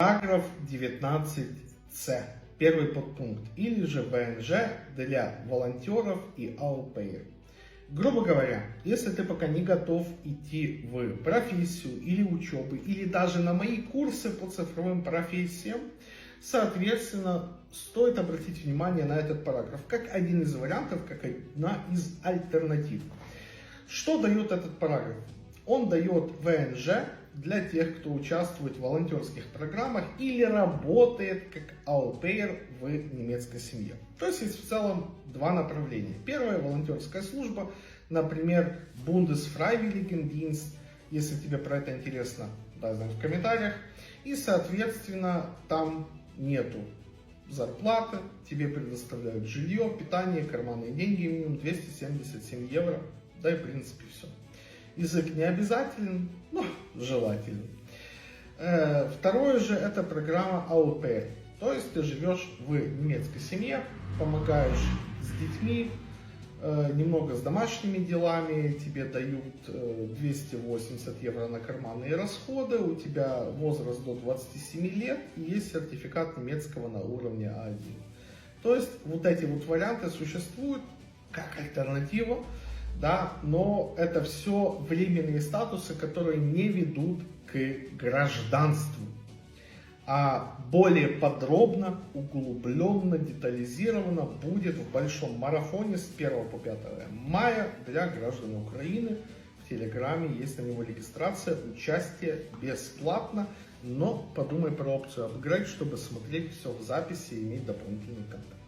Параграф 19c, первый подпункт, или же ВНЖ для волонтеров и АЛПР. Грубо говоря, если ты пока не готов идти в профессию или учебы, или даже на мои курсы по цифровым профессиям, соответственно, стоит обратить внимание на этот параграф как один из вариантов, как одна из альтернатив. Что дает этот параграф? Он дает ВНЖ для тех, кто участвует в волонтерских программах или работает как аупейр в немецкой семье. То есть есть в целом два направления. Первое – волонтерская служба, например, Bundesfreiwilligendienst, если тебе про это интересно, дай знать в комментариях. И, соответственно, там нету зарплаты, тебе предоставляют жилье, питание, карманные деньги минимум 277 евро, да и в принципе все. Язык не обязателен, но желателен. Э, Второе же это программа АУП. То есть ты живешь в немецкой семье, помогаешь с детьми, э, немного с домашними делами, тебе дают э, 280 евро на карманные расходы, у тебя возраст до 27 лет и есть сертификат немецкого на уровне А1. То есть вот эти вот варианты существуют как альтернатива, да, но это все временные статусы, которые не ведут к гражданству. А более подробно, углубленно, детализировано будет в большом марафоне с 1 по 5 мая для граждан Украины. В Телеграме есть на него регистрация, участие бесплатно, но подумай про опцию апгрейд, чтобы смотреть все в записи и иметь дополнительный контент.